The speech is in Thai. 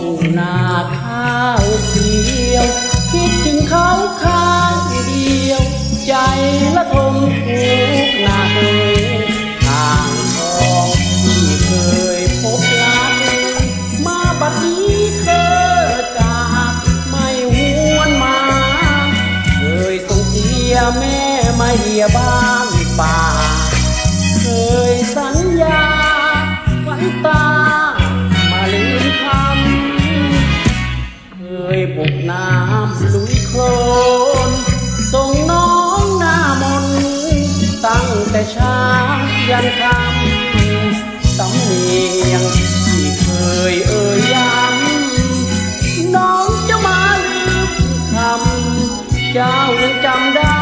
อยู่หน้าข้าวเดียว คิดถึงเขาข้างเดียว ใจละทมทุกหนักทางทองที่เคยพบลักมาบัดนี้เธอจากไม่หวนมา เคยส่งเสียแม่ไม่เหียบ้านป่า เคยสัญญาไว้ตา กน้ำลุยโคลนส่งน้องหน้ามนต์ตั้งแต่เช้ายันค่ำสำเนียงที่เคยเอ่ยย้ำน้องจะมาลืมคำเจ้ายังจำได้